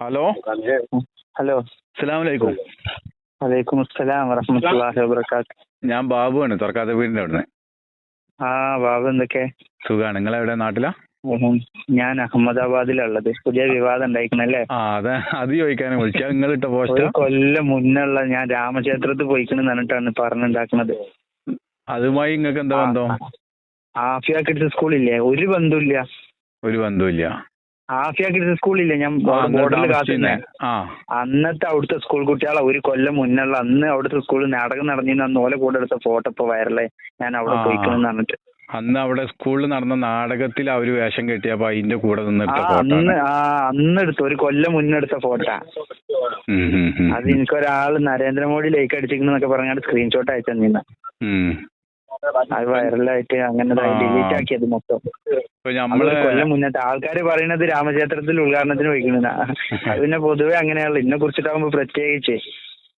Hello hello അസലാമലൈക്കും വലൈക്കും അസ്സലാം വറഹമത്തല്ലാഹി വബറകാത്ത് ഞാൻ ബാബുവാണ് തുറക്കാത്ത വീടിന്റെ അവിടുന്ന്. ആ ബാബു എന്തൊക്കെ? സുഖാണ്. നിങ്ങൾ എവിടെ നാട്ടിലാ ഞാൻ അഹമ്മദാബാദിലുള്ളത്. പുതിയ വിവാദം ഉണ്ടായിക്കണല്ലേ? ആ അതെ അത് ചോദിക്കാനും വിളിച്ചാ. നിങ്ങൾ ഇട്ട പോസ്റ്റ്? കൊല്ലം മുന്നുള്ള ഞാൻ രാമക്ഷേത്രത്തിൽ പോയിക്കണെന്ന് പറഞ്ഞിട്ടാണ് പറഞ്ഞുണ്ടാക്കുന്നത് അതുമായി നിങ്ങൾക്ക് എന്താ ബന്ധം? ആഫിയ കിഡ്സ് സ്കൂളില്ലേ? ഒരു ബന്ധമില്ല ഒരു ബന്ധമില്ല ആഫിയ കിഡ്സ് സ്കൂളില്ലേ? ഞാൻ ബോർഡറിൽ. കാത്തുന്നേ ആ. അന്നത്തെ അവിടുത്തെ സ്കൂൾ കുട്ടികളെ ഒരു കൊല്ലം മുന്നുള്ള അന്ന് അവിടുത്തെ സ്കൂളിൽ നാടകം നടന്നിരുന്ന. അന്ന് ഓലെ കൂടെ എടുത്ത ഫോട്ടോ ഇപ്പൊ വൈറലായി. ഞാൻ അവിടെ ആ. പോയിക്കണെന്ന് പറഞ്ഞിട്ട്. അന്ന് അവിടെ സ്കൂളിൽ നടന്ന നാടകത്തിൽ അവർ വേഷം കെട്ടിയപ്പോ അതിന്റെ കൂടെ നിന്നിട്ട് അന്ന് ആ അന്ന് എടുത്ത. ഒരു കൊല്ലം മുന്നെടുത്ത ഫോട്ടോ. അത് എനിക്കൊരാൾ നരേന്ദ്രമോദി ലൈക്ക് അടിച്ചിരിക്കുന്നൊക്കെ പറഞ്ഞാൽ സ്ക്രീൻഷോട്ട് അയച്ചു തന്നിരുന്ന. അത് വൈറലായിട്ട് അങ്ങനെ. ഡിലീറ്റ് ആക്കിയത് മൊത്തം. കൊല്ലം മുന്നത്തെ ആൾക്കാര് പറയുന്നത് രാമക്ഷേത്രത്തിൽ ഉദ്ഘാടനത്തിന് പോയിക്കുന്ന അത് പിന്നെ പൊതുവെ അങ്ങനെയാണല്ലോ. ഇതിനെ കുറിച്ചിട്ടാകുമ്പോ പ്രത്യേകിച്ച്.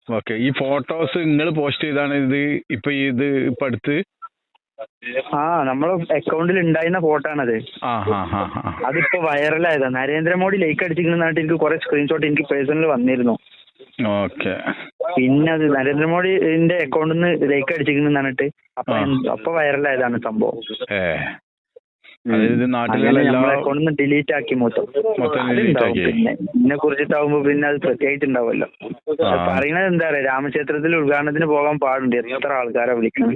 ഓക്കെ. ഈ ഫോട്ടോസ് നിങ്ങൾ പോസ്റ്റ് ചെയ്താണ് ഇത് ഇപ്പൊ ഇത് ഇപ്പൊ അടുത്ത്? ആ നമ്മളെ അക്കൗണ്ടിൽ ഉണ്ടായിരുന്ന ഫോട്ടോ ആണത്. അതിപ്പോ വൈറലായതാ. നരേന്ദ്രമോദി ലൈക്ക് അടിച്ചിരിക്കുന്നതായിട്ട് എനിക്ക് കുറെ സ്ക്രീൻഷോട്ട് എനിക്ക് പേഴ്സണൽ വന്നിരുന്നു. ഓക്കെ. പിന്നെ അത് നരേന്ദ്രമോദിന്റെ അക്കൗണ്ടിൽ നിന്ന് ലൈക്ക് അടിച്ചിരിക്കുന്നു പറഞ്ഞിട്ട് അപ്പൊ അപ്പൊ വൈറലായതാണ് സംഭവം. നിന്ന് ഡിലീറ്റ് ആക്കി മൊത്തം. ഇതിനെ കുറിച്ചിട്ടാവുമ്പോ പിന്നെ അത് പ്രത്യേകിച്ച് ഉണ്ടാവുമല്ലോ. പറയുന്നത് എന്താ പറയാ രാമക്ഷേത്രത്തിൽ ഉദ്ഘാടനത്തിന് പോകാൻ പാടുണ്ട്. എത്ര ആൾക്കാരെ വിളിക്കണം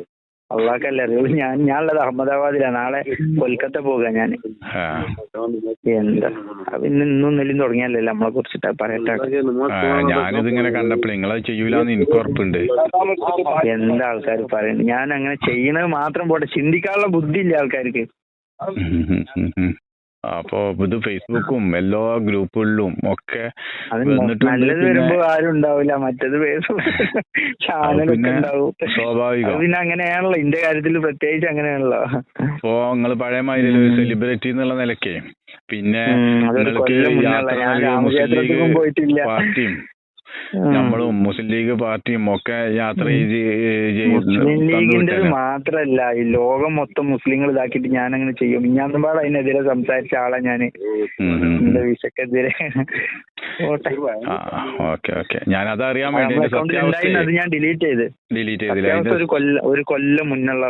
അള്ളാഹ്ക്കല്ലേ അറിയുള്ളൂ ഞാൻ ഞാനുള്ളത് അഹമ്മദാബാദിലാണ് നാളെ കൊൽക്കത്ത പോകാ ഞാൻ. എന്താ? അത് ഇന്ന് ഇന്നും നെല്ലും തുടങ്ങിയല്ലേ നമ്മളെ കുറിച്ചിട്ട് പറയട്ടെ. കണ്ടപ്പോൾ നിങ്ങളത് ചെയ്യൂലെന്ന് എനിക്ക് ഉറപ്പുണ്ട്. എന്താ ആൾക്കാർ പറയുന്നത് ഞാൻ അങ്ങനെ ചെയ്യണത് മാത്രം പോട്ടെ. ചിന്തിക്കാനുള്ള ബുദ്ധി ഇല്ല ആൾക്കാർക്ക്. അപ്പൊ ഇത് ഫേസ്ബുക്കും എല്ലാ ഗ്രൂപ്പുകളിലും ഒക്കെ നല്ലത് വരുമ്പോ ആരും ഉണ്ടാവില്ല മറ്റേത് ചാനലൊക്കെ ഉണ്ടാവും സ്വാഭാവികം. പിന്നെ അങ്ങനെയാണല്ലോ ഇന്റെ കാര്യത്തിൽ പ്രത്യേകിച്ച് അങ്ങനെയാണല്ലോ ഇപ്പോ നിങ്ങൾ പഴയ മാതിരി സെലിബ്രിറ്റി എന്നുള്ള നിലയ്ക്ക് പിന്നെ. പാർട്ടിയും. നമ്മളും മുസ്ലിം ലീഗ് പാർട്ടിയും ഒക്കെ യാത്ര മുസ്ലിം ലീഗിന്റെ? മാത്രല്ല ഈ ലോകം മൊത്തം മുസ്ലിങ്ങൾ ഇതാക്കിയിട്ട് ഞാൻ അങ്ങനെ ചെയ്യും. ഞാൻ പാടെ അതിനെതിരെ സംസാരിച്ച ആളാ ഞാൻ. വിഷക്കെതിരെ. Okay okay. ഞാൻ അത് അറിയാൻ വേണ്ടി അത് ഞാൻ ഡിലീറ്റ് ചെയ്ത്. ഡിലീറ്റ് ചെയ്തില്ല. ഒരു കൊല്ല ഒരു കൊല്ലം മുന്നുള്ള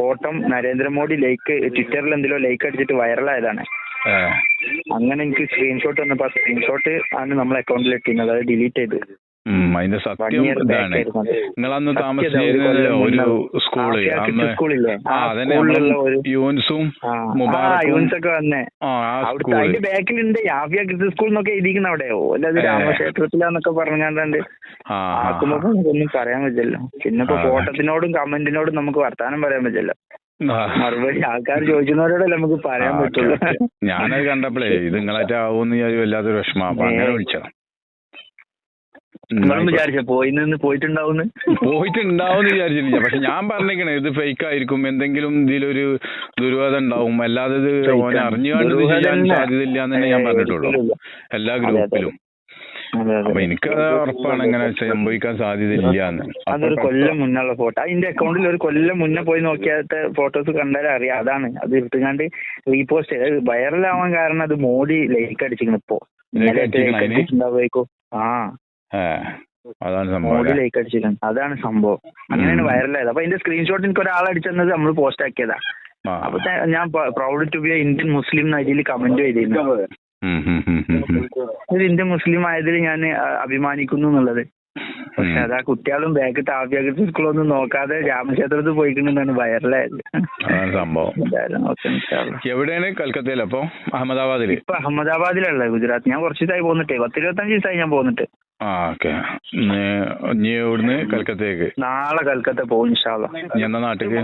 ഫോട്ടോ നരേന്ദ്രമോദി ലൈക്ക് ട്വിറ്ററിൽ എന്തിലോ ലൈക്ക് അടിച്ചിട്ട് വൈറലായതാണ്. അങ്ങനെ എനിക്ക് സ്ക്രീൻഷോട്ട് വന്നപ്പോ സ്ക്രീൻഷോട്ട് ആണ് നമ്മളെ അക്കൗണ്ടിൽ ഇട്ടിരുന്നത് അതായത് ഡിലീറ്റ് ചെയ്ത്. അതിന്റെ സത്യം ഇതാണ്. നിങ്ങൾ അന്ന് സത്യം ഒരു സ്കൂൾ ആ ആ യൂൻസും ആ മുബാറക്കും വന്നേ. ആ ആ അതിന്റെ ബാക്കിലുണ്ട് യാഫിയ കിഡ്സ് സ്കൂൾ എന്നൊക്കെ എഴുതിക്കുന്ന അവിടെ. ഏ. രാമക്ഷേത്രത്തിലാന്നൊക്കെ പറഞ്ഞാണ്ട് ആ ആ, ആക്കുമ്പോ ഒന്നും പറയാൻ പറ്റില്ല പിന്നെ ഇപ്പൊ ആ. ഫോട്ടത്തിനോടും കമന്റിനോടും നമുക്ക് വർത്താനം പറയാൻ പറ്റില്ല ആ. മറുപടി ആൾക്കാർ ചോദിക്കുന്നവരോടല്ലേ നമുക്ക് പറയാൻ പറ്റുള്ളൂ. ഞാനത് കണ്ടപ്പോഴേ ഇത് നിങ്ങളായിട്ട് ആവുമെന്ന് ഞാൻ വല്ലാത്തൊരു വിഷമം. അപ്പൊ അങ്ങനെ വിളിച്ചോ വിളിച്ചതാ. നിങ്ങളും വിചാരിച്ച പോയി നിന്ന് പോയിട്ടുണ്ടാവുന്ന്? പോയിട്ടുണ്ടാവും വിചാരിച്ചില്ല പക്ഷെ ഞാൻ പറഞ്ഞേക്കണേ ഇത് ഫേക്ക് ആയിരിക്കും എന്തെങ്കിലും ഇതിലൊരു ദുരുവാദം ഉണ്ടാവും. അല്ലാതെ ഇത് ഓനെ. അറിഞ്ഞുകൊണ്ട് ചെയ്യാൻ സാധ്യതയില്ല എന്ന് ഞാൻ പറഞ്ഞിട്ടുള്ളൂ. എല്ലാ. ഗ്രൂപ്പിലും. അപ്പൊ അതെ. എനിക്ക് ഉറപ്പാണ് ഇങ്ങനെ സംഭവിക്കാൻ സാധ്യതയില്ല അതൊരു കൊല്ലം മുന്നുള്ള ഫോട്ടോ. അതിന്റെ അക്കൗണ്ടിൽ ഒരു കൊല്ലം മുന്നേ പോയി നോക്കിയാത്ത ഫോട്ടോസ് കണ്ടാലേ അറിയാം. അതാണ്. അത് എടുത്തുകൊണ്ട് റീപോസ്റ്റ് ചെയ്ത്. ആവാൻ കാരണം അത് മോഡി ലൈക്ക് അടിച്ചിരിക്കണം ഇപ്പോ. ആ. അതാണ് സംഭവം മോഡി ലൈക്ക് അടിച്ചിരിക്കണം. അതാണ് സംഭവം. അങ്ങനെയാണ് വൈറൽ വൈറലായത് അപ്പൊ അതിന്റെ സ്ക്രീൻഷോട്ട് എനിക്ക് ഒരാൾ അടിച്ചെന്നത് നമ്മൾ പോസ്റ്റ് ആക്കിയതാ. അപ്പൊ ഞാൻ proud to be Indian Muslim എന്ന അതിൽ കമന്റ് ചെയ്തിരുന്നു. ഒരു ഇന്ത്യൻ മുസ്ലിം ആയതിൽ ഞാൻ അഭിമാനിക്കുന്നു എന്നുള്ളത്. പക്ഷെ അത് അതാ കുട്ടികളും ബാഗ് താപ്യാകൃതി സ്കൂളൊന്നും നോക്കാതെ രാമക്ഷേത്രത്തിൽ പോയിക്കണെന്നാണ് വൈറലായത്. എവിടെയാണ് കൽക്കത്തയിൽ അപ്പൊ? അഹമ്മദാബാദിൽ ഇപ്പൊ അഹമ്മദാബാദിലുള്ള ഗുജറാത്ത്? ഞാൻ കുറച്ച് ദിവസമായി പോന്നിട്ടേ. പത്ത് ഇരുപത്തഞ്ച് ദിവസമായി ഞാൻ പോന്നിട്ട്. ആ ഓക്കെ. ഇനി ഇവിടുന്ന് കൽക്കത്തയ്ക്ക് നാളെ കൽക്കത്ത പോകും ഇൻഷാല്ല എന്നാ നാട്ടിക്ക്?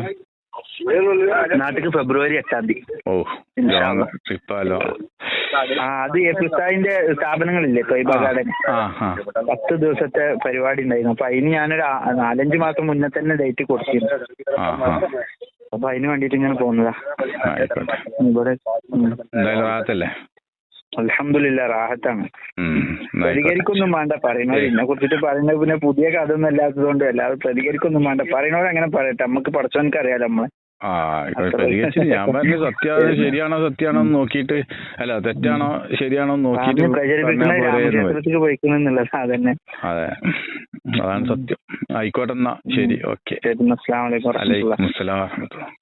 നാട്ടിക്ക് ഫെബ്രുവരി എട്ടാം തീയതി. ഓ. ട്രിപ്പാലോ ആ അത് എഫ്സാദിന്റെ സ്ഥാപനങ്ങളില്ലേ തൊയ്ബ ഗാർഡൻ പത്ത് ദിവസത്തെ പരിപാടി ഉണ്ടായിരുന്നു. അപ്പൊ അതിന് ഞാനൊരു നാലഞ്ച് മാസം മുന്നേ തന്നെ ഡേറ്റ് കൊടുത്തിരുന്നു. അപ്പൊ അതിന് വേണ്ടിട്ട് ഇങ്ങനെ പോകുന്നതാ. ഇവിടെ റാത്തല്ലേ അലഹമില്ല റാഹത്താണ്. എന്നാ. പ്രതികരിക്കൊന്നും വേണ്ട പറയുന്നവർ ഇതിനെ കുറിച്ചിട്ട് പറയുന്നത് പിന്നെ പുതിയ കഥ ഒന്നും അല്ലാത്തതുകൊണ്ട് അല്ലാതെ പ്രതികരിക്കൊന്നും വേണ്ട പറയുന്നവർ അങ്ങനെ പറയട്ടെ. നമുക്ക് പഠിച്ചവനക്ക് അറിയാലോ നമ്മളെ. ആ ആയിക്കോട്ടെ പ്രതികരിച്ച് ഞാൻ പറഞ്ഞു സത്യാണോ ശരിയാണോ സത്യാണോ എന്ന് നോക്കിയിട്ട് അല്ല തെറ്റാണോ ശരിയാണോ നോക്കിയിട്ട് അതെ. അതാണ് സത്യം. ആയിക്കോട്ടെ എന്നാ ശരി ഓക്കെ അലൈക്കും അസ്സലാം വറഹ്മത്തുള്ളാഹി.